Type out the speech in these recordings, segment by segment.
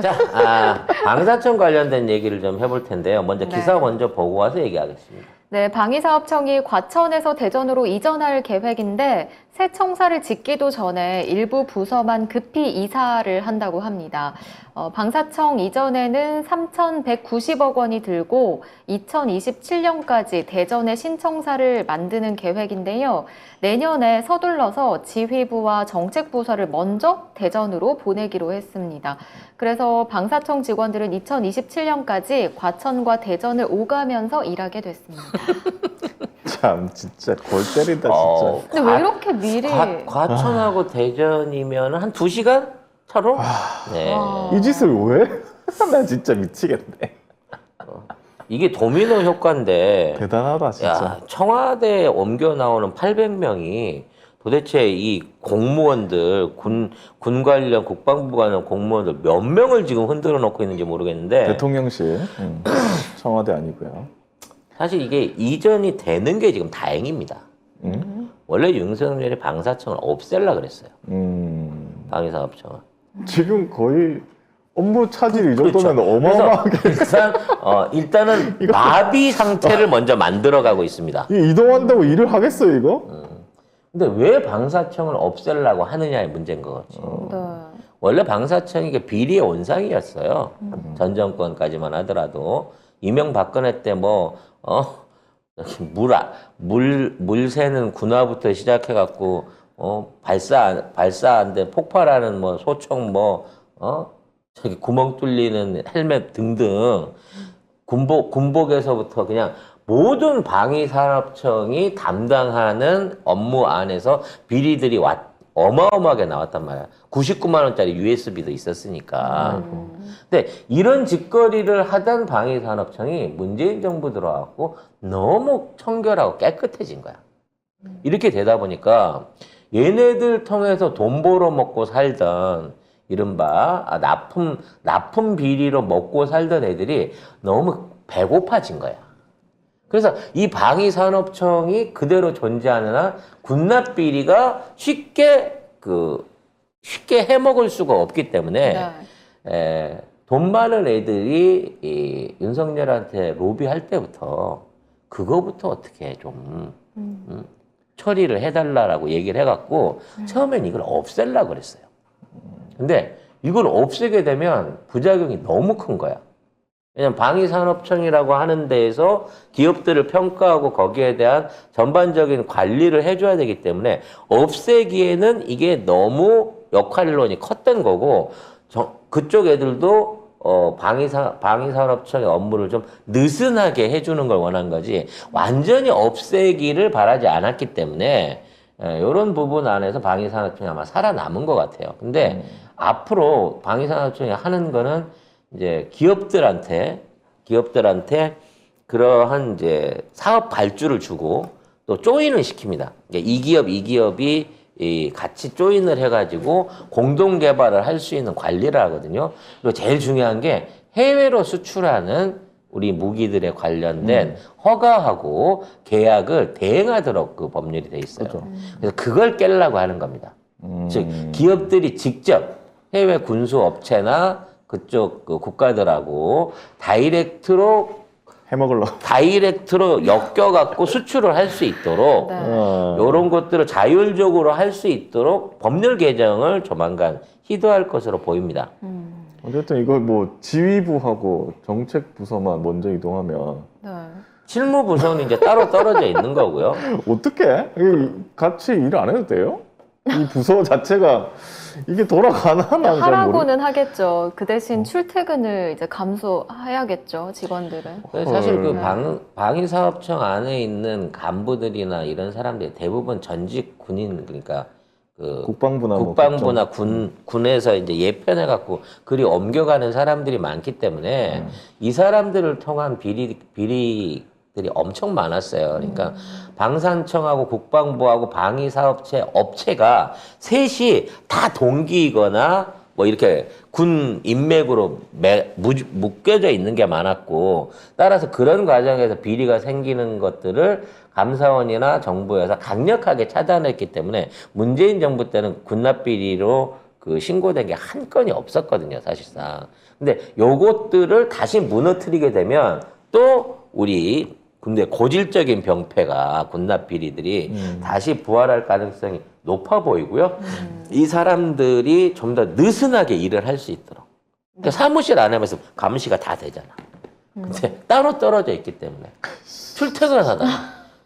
자, 아, 방사청 관련된 얘기를 좀 해볼 텐데요. 먼저 네. 기사 먼저 보고 와서 얘기하겠습니다. 네, 방위사업청이 과천에서 대전으로 이전할 계획인데 새 청사를 짓기도 전에 일부 부서만 급히 이사를 한다고 합니다. 어, 방사청 이전에는 3,190억 원이 들고 2027년까지 대전에 신청사를 만드는 계획인데요. 내년에 서둘러서 지휘부와 정책부서를 먼저 대전으로 보내기로 했습니다. 그래서 방사청 직원들은 2027년까지 과천과 대전을 오가면서 일하게 됐습니다. 참 진짜 골 때린다 진짜. 어, 근데 왜 이렇게 미리 과, 과천하고 대전이면 한 두 시간 차로? 네. 와. 이 짓을 왜? 나 진짜 미치겠네. 이게 도미노 효과인데, 대단하다 진짜. 야, 청와대에 옮겨 나오는 800명이 도대체 이 공무원들, 군, 군 관련, 국방부 관련 공무원들 몇 명을 지금 흔들어 놓고 있는지 모르겠는데, 대통령실 음, 청와대 아니고요. 사실 이게 이전이 되는 게 지금 다행입니다. 음? 원래 윤석열이 방사청을 없앨라 그랬어요. 음, 방위사업청을. 지금 거의 업무 차질 이 그렇죠. 정도면 어마어마하게 일단, 어, 일단은 마비 상태를 먼저 만들어가고 있습니다. 이 이동한다고 일을 하겠어요 이거? 근데 왜 방사청을 없애려고 하느냐의 문제인 거지. 네. 원래 방사청이 이게 비리의 원상이었어요. 전 정권까지만 하더라도 이명박근혜 때 뭐 어? 물, 아- 물, 물 새는 군화부터 시작해갖고 어? 발사 발사한데 폭발하는 뭐 소총 뭐 어? 저기 구멍 뚫리는 헬멧 등등 군복 군복에서부터 그냥 모든 방위산업청이 담당하는 업무 안에서 비리들이 왔, 어마어마하게 나왔단 말이야. 99만 원짜리 USB도 있었으니까. 근데 이런 짓거리를 하던 방위산업청이 문재인 정부 들어왔고 너무 청결하고 깨끗해진 거야. 이렇게 되다 보니까 얘네들 통해서 돈 벌어 먹고 살던 이른바 아, 납품 납품 비리로 먹고 살던 애들이 너무 배고파진 거야. 그래서 이 방위산업청이 그대로 존재하는 한 군납 비리가 쉽게 그 쉽게 해먹을 수가 없기 때문에 네. 에, 돈 많은 애들이 이 윤석열한테 로비할 때부터 그거부터 어떻게 좀 음, 처리를 해달라라고 얘기를 해갖고 처음엔 이걸 없앨라 그랬어요. 근데 이걸 없애게 되면 부작용이 너무 큰 거야. 왜냐면 방위산업청이라고 하는 데에서 기업들을 평가하고 거기에 대한 전반적인 관리를 해줘야 되기 때문에 없애기에는 이게 너무 역할론이 컸던 거고 저- 그쪽 애들도 어, 방위사, 방위산업청의 업무를 좀 느슨하게 해주는 걸 원한 거지 완전히 없애기를 바라지 않았기 때문에 이런 부분 안에서 방위산업청이 아마 살아남은 것 같아요. 근데 앞으로 방위산업청이 하는 거는 이제 기업들한테 기업들한테 그러한 이제 사업 발주를 주고 또 조인을 시킵니다. 이 기업 이 기업이 이 같이 조인을 해가지고 공동 개발을 할 수 있는 관리를 하거든요. 그리고 제일 중요한 게 해외로 수출하는 우리 무기들에 관련된 허가하고 계약을 대행하도록 그 법률이 돼 있어요. 그렇죠. 그래서 그걸 깨려고 하는 겁니다. 음, 즉 기업들이 직접 해외 군수 업체나 그쪽 그 국가들하고 다이렉트로 해먹을러. 다이렉트로 엮여갖고 수출을 할 수 있도록 네. 어, 이런 것들을 자율적으로 할 수 있도록 법률 개정을 조만간 시도할 것으로 보입니다. 음. 어쨌든 이거 뭐 지휘부하고 정책 부서만 먼저 이동하면 네. 실무 부서는 이제 따로 떨어져 있는 거고요. 어떻게 같이 일 안 해도 돼요? 이 부서 자체가 이게 돌아가나 모르. 하라고는 하겠죠. 그 대신 출퇴근을 이제 감소해야겠죠. 직원들은. 그래서 사실 헐. 그 네. 방, 방위사업청 안에 있는 간부들이나 이런 사람들이 대부분 전직 군인 그러니까 그 국방부나 뭐 국방부나 군 군에서 이제 예편해 갖고 그리 옮겨가는 사람들이 많기 때문에 이 사람들을 통한 비리 비리 들이 엄청 많았어요. 그러니까 방산청하고 국방부하고 방위사업체 업체가 셋이 다 동기이거나 뭐 이렇게 군 인맥으로 매, 무, 묶여져 있는 게 많았고 따라서 그런 과정에서 비리가 생기는 것들을 감사원이나 정부에서 강력하게 차단했기 때문에 문재인 정부 때는 군납 비리로 그 신고된 게 한 건이 없었거든요, 사실상. 근데 요것들을 다시 무너뜨리게 되면 또 우리 근데 고질적인 병폐가 군납 비리들이 음. 다시 부활할 가능성이 높아 보이고요. 이 사람들이 좀 더 느슨하게 일을 할 수 있도록. 그러니까 사무실 안에서 감시가 다 되잖아. 근데 따로 떨어져 있기 때문에 출퇴근을 하다가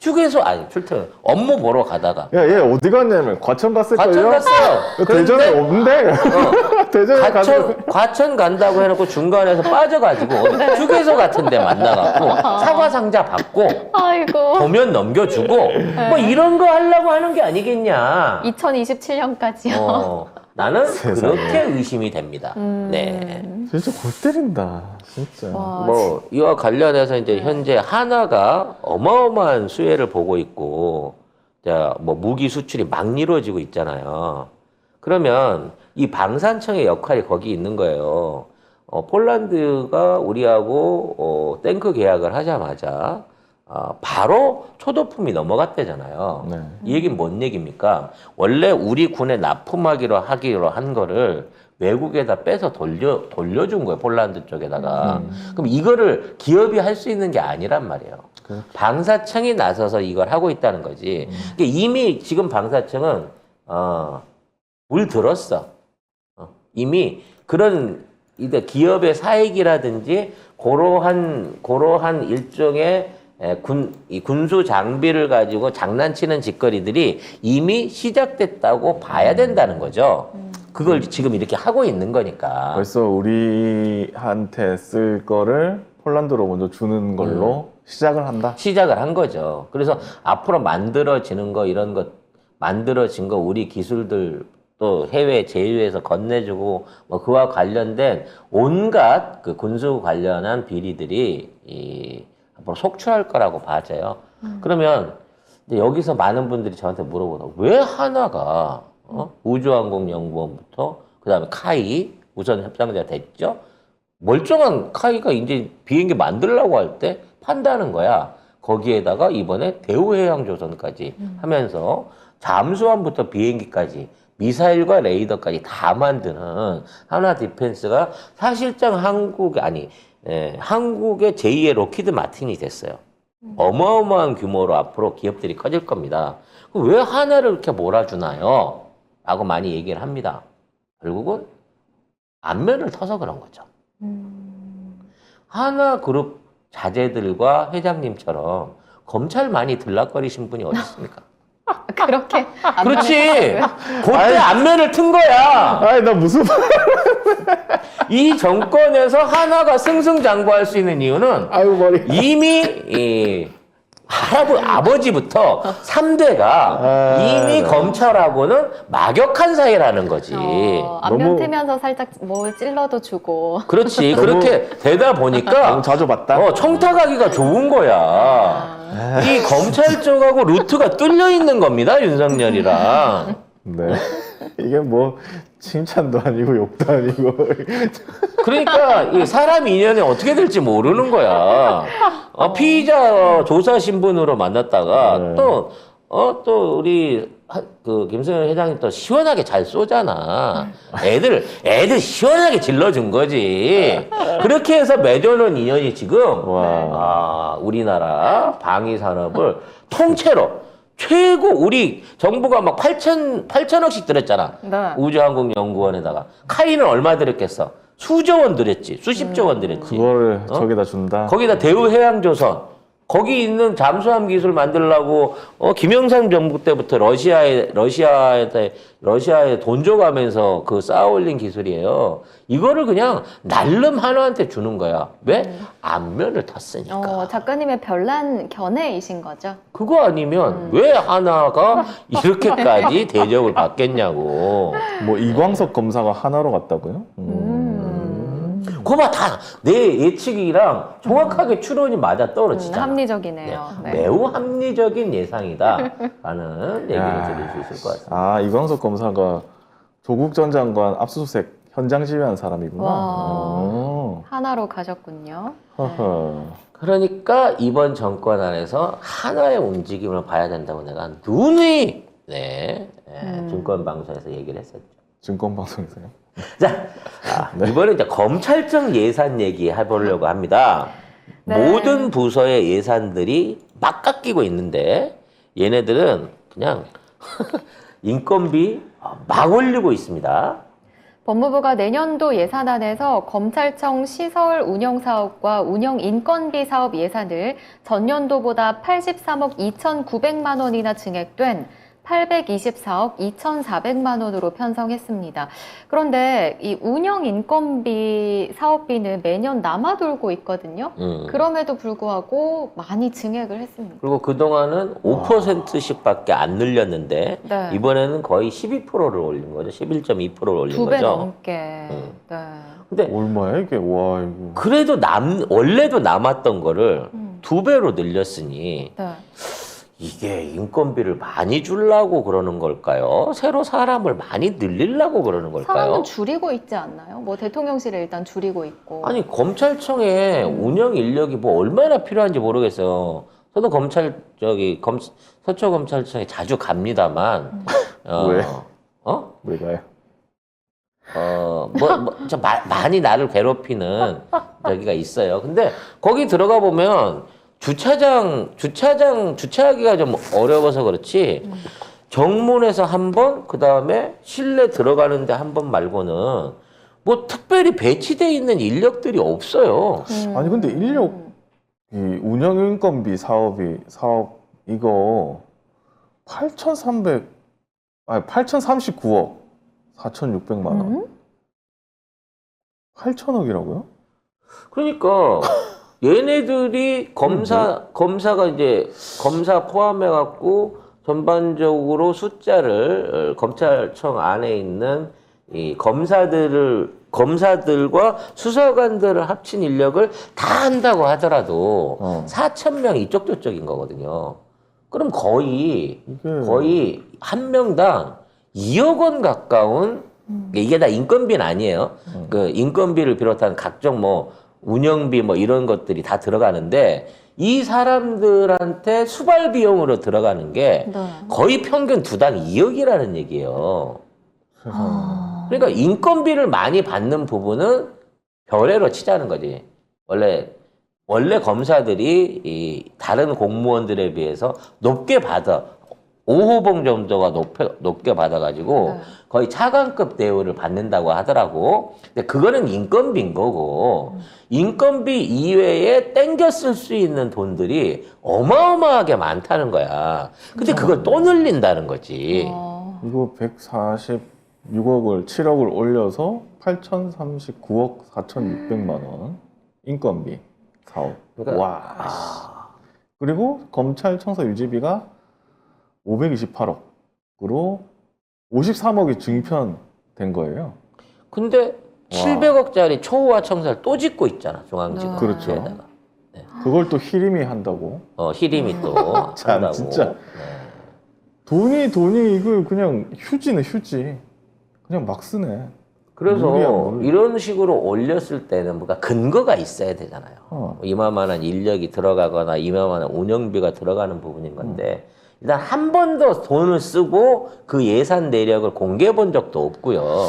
휴게소 아니 출퇴근 업무 보러 가다가 야, 얘 어디 갔냐면 과천 갔을걸요? 과천 갔어요. 대전에 그런데 없는데? 대전에 가서 과천 과천 간다고 해놓고 중간에서 빠져가지고 어디 휴게소 같은 데 만나갖고 사과 상자 받고 아이고. 도면 넘겨주고 뭐 이런 거 하려고 하는 게 아니겠냐. 2027년까지요. 어, 나는 세상에. 그렇게 의심이 됩니다. 음. 네. 진짜 골 때린다. 진짜. 와, 뭐 이와 관련해서 이제 현재 하나가 어마어마한 수혜를 보고 있고 자, 뭐 무기 수출이 막 이루어지고 있잖아요. 그러면 이 방산청의 역할이 거기 있는 거예요. 어, 폴란드가 우리하고 어, 탱크 계약을 하자마자 어, 바로 초도품이 넘어갔대잖아요. 네. 이 얘기는 뭔 얘기입니까? 원래 우리 군에 납품하기로 하기로 한 거를 외국에다 빼서 돌려 돌려준 거예요 폴란드 쪽에다가. 그럼 이거를 기업이 할 수 있는 게 아니란 말이에요. 그렇죠. 방사청이 나서서 이걸 하고 있다는 거지. 그러니까 이미 지금 방사청은 어, 물 들었어. 어, 이미 그런 이제 기업의 사익이라든지 그러한 그러한 일종의 에, 군, 이 군수 장비를 가지고 장난치는 짓거리들이 이미 시작됐다고 봐야 된다는 거죠. 그걸 지금 이렇게 하고 있는 거니까. 벌써 우리한테 쓸 거를 폴란드로 먼저 주는 걸로 시작을 한다. 시작을 한 거죠. 그래서 앞으로 만들어지는 거 이런 것 만들어진 거 우리 기술들 또 해외 제휴해서 건네주고 뭐 그와 관련된 온갖 그 군수 관련한 비리들이 이 앞으로 속출할 거라고 봐져요. 그러면 이제 여기서 많은 분들이 저한테 물어보다 왜 하나가 어? 우주항공연구원부터 그 다음에 카이 우선 협상자 됐죠. 멀쩡한 카이가 이제 비행기 만들려고 할 때 판다는 거야. 거기에다가 이번에 대우해양조선까지 하면서 잠수함부터 비행기까지 미사일과 레이더까지 다 만드는 하나 디펜스가 사실상 한국 아니 에, 한국의 제2의 로키드 마틴이 됐어요. 어마어마한 규모로 앞으로 기업들이 커질 겁니다. 왜 하나를 이렇게 몰아주나요? 라고 많이 얘기를 합니다. 결국은 안면을 터서 그런 거죠. 음. 하나 그룹 자제들과 회장님처럼 검찰 많이 들락거리신 분이 어디 있습니까? 그렇게. 안 그렇지. 나가고요? 그때 안면을 튼 거야. 아이, 나 무슨 말. 이 정권에서 하나가 승승장구할 수 있는 이유는 아이고, 머리. 이미 이 할아버 아버지부터 3대가 아, 이미 네. 검찰하고는 막역한 사이라는 거지. 어, 안면 너무- 트면서 살짝 뭘 찔러도 주고. 그렇지. 너무- 그렇게 되다 보니까 너무 자주 봤다. 어, 청탁하기가 좋은 거야. 아, 이 검찰 쪽하고 루트가 뚫려 있는 겁니다, 윤석열이랑. 네. 이게 뭐, 칭찬도 아니고 욕도 아니고. 그러니까 이 사람 인연이 어떻게 될지 모르는 거야. 어, 피의자 조사 신분으로 만났다가 네. 또, 어, 또 우리 하- 그 김성현 회장님 또 시원하게 잘 쏘잖아. 애들, 애들 시원하게 질러준 거지. 그렇게 해서 맺어놓은 인연이 지금 와. 아, 우리나라 방위 산업을 통째로 최고 우리 정부가 막 8천 8천억씩 들였잖아. 네. 우주항공연구원에다가 카이는 얼마 들였겠어? 수조 원 들였지, 수십조 원 들였지. 그거를 어? 저기다 준다. 거기다 대우해양조선 거기 있는 잠수함 기술 만들려고 어, 김영삼 정부 때부터 러시아에 러시아에 러시아에 돈 줘가면서 그 쌓아올린 기술이에요. 이거를 그냥 날름 하나한테 주는 거야. 왜? 안면을 탔으니까. 어, 작가님의 별난 견해이신 거죠? 그거 아니면 왜 하나가 이렇게까지 대접을 받겠냐고. 뭐, 이광석 검사가 하나로 갔다고요? 음. 그거 봐, 다내 예측이랑 정확하게 추론이 맞아 음, 떨어지잖아. 합리적이네요. 네. 매우 합리적인 예상이다. 라는 얘기를 야. 드릴 수 있을 것 같습니다. 아, 이광석 검사가 조국 전 장관 압수수색 현장 지휘한 사람이구나. 와. 어. 하나로 가셨군요. 허허. 그러니까 이번 정권 안에서 하나의 움직임을 봐야 된다고 내가 누누이 네, 네, 음. 증권 방송에서 얘기를 했었죠. 증권방송에서요. 자, 아, 이번에 이제 검찰청 예산 얘기 해보려고 합니다. 네. 모든 부서의 예산들이 막 깎이고 있는데 얘네들은 그냥 인건비 막 올리고 있습니다. 법무부가 내년도 예산안에서 검찰청 시설 운영 사업과 운영 인건비 사업 예산을 전년도보다 83억 2,900만 원이나 증액된 824억 2,400만 원으로 편성했습니다. 그런데 이 운영 인건비 사업비는 매년 남아돌고 있거든요. 음. 그럼에도 불구하고 많이 증액을 했습니다. 그리고 그동안은 5%씩밖에 안 늘렸는데 네. 이번에는 거의 12%를 올린 거죠. 11.2%를 올린 두 배 거죠. 넘게. 음. 네. 근데 얼마야 이게? 와 이거. 그래도 남 원래도 남았던 거를 음. 두 배로 늘렸으니 네. 이게 인건비를 많이 주려고 그러는 걸까요? 새로 사람을 많이 늘리려고 그러는 걸까요? 사람은 줄이고 있지 않나요? 뭐 대통령실에 일단 줄이고 있고. 아니 검찰청에 운영 인력이 뭐 얼마나 필요한지 모르겠어요. 저도 검찰 저기 검 서초 검찰청에 자주 갑니다만 어, 왜? 어? 왜 가요? 어, 뭐, 뭐, 좀 마- 많이 나를 괴롭히는 여기가 있어요. 근데 거기 들어가 보면 주차장, 주차장, 주차하기가 좀 어려워서 그렇지, 정문에서 한 번, 그 다음에 실내 들어가는데 한 번 말고는 뭐 특별히 배치돼 있는 인력들이 없어요. 음. 아니 근데 인력 이 운영 인건비 사업이 사업 이거 8,300 아니 8,039억 4,600만 원. 음? 8천억이라고요? 그러니까 얘네들이 검사 검사가 이제 검사 포함해 갖고 전반적으로 숫자를 어, 검찰청 안에 있는 이 검사들을 검사들과 수사관들을 합친 인력을 다 한다고 하더라도 어. 4천 명 이쪽 저쪽인 거거든요. 그럼 거의 거의 한 명당 2억 원 가까운 음. 이게 다 인건비는 아니에요. 음. 그 인건비를 비롯한 각종 뭐 운영비 뭐 이런 것들이 다 들어가는데 이 사람들한테 수발 비용으로 들어가는 게 네. 거의 평균 두 당 2억이라는 얘기예요. 아. 그러니까 인건비를 많이 받는 부분은 별애로 치자는 거지. 원래 원래 검사들이 이 다른 공무원들에 비해서 높게 받아 5호봉 정도가 높게 높게 받아가지고 네. 거의 차관급 대우를 받는다고 하더라고. 근데 그거는 인건비인 거고 인건비 이외에 땡겨 쓸 수 있는 돈들이 어마어마하게 많다는 거야. 근데 그걸 또 늘린다는 거지. 어. 이거 146억을 7억을 올려서 8,039억 4,600만 원 인건비 사업. 그러니까- 와. 그리고 검찰 청사 유지비가 528억으로 53억이 증편된 거예요. 근데 700억짜리 초호화 청사를 또 짓고 있잖아 중앙지검. 네. 그렇죠. 그걸 또 히림이 한다고. 어 히림이 또 참, 한다고. 진짜. 네. 돈이 돈이 이거 그냥 휴지네 휴지. 그냥 막 쓰네. 그래서. 이런 식으로 올렸을 때는 뭔가 근거가 있어야 되잖아요. 어. 이만한 인력이 들어가거나 이만한 운영비가 들어가는 부분인 건데 일단 한 번도 돈을 쓰고 그 예산 내력을 공개해 본 적도 없고요.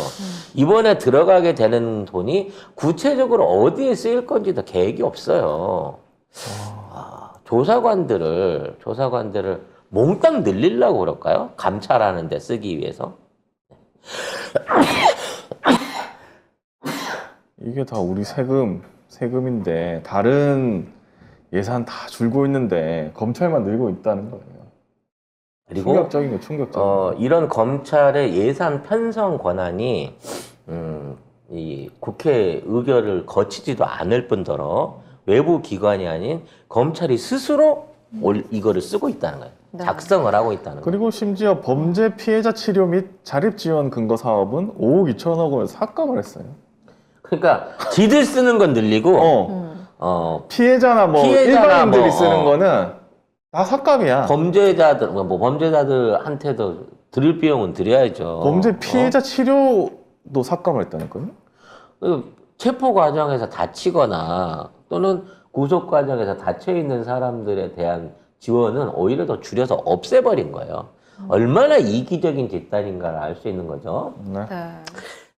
이번에 들어가게 되는 돈이 구체적으로 어디에 쓰일 건지도 계획이 없어요. 아, 조사관들을 조사관들을 몽땅 늘리려고 그럴까요? 감찰하는 데 쓰기 위해서. 이게 다 우리 세금 세금인데 다른 예산 다 줄고 있는데 검찰만 늘고 있다는 거예요. 그리고 충격적인 거 충격적인. 어, 거. 이런 검찰의 예산 편성 권한이 음, 이 국회 의결을 거치지도 않을 뿐더러 외부 기관이 아닌 검찰이 스스로 올, 이거를 쓰고 있다는 거예요. 네. 작성을 하고 있다는 거예요. 그리고 심지어 범죄 피해자 치료 및 자립 지원 근거 사업은 5억 2천억 원을 삭감을 했어요. 그러니까 지들 쓰는 건 늘리고 어, 음. 피해자나 뭐 피해자나 일반인들이 뭐, 쓰는 어. 거는 다 삭감이야. 범죄자들 뭐 범죄자들한테도 드릴 비용은 드려야죠. 범죄 피해자 치료도 삭감을 했다니까요. 그 체포 과정에서 다치거나 또는 구속 과정에서 다쳐 있는 사람들에 대한 지원은 오히려 더 줄여서 없애버린 거예요. 얼마나 이기적인 집단인가를 알 수 있는 거죠. 네. 네.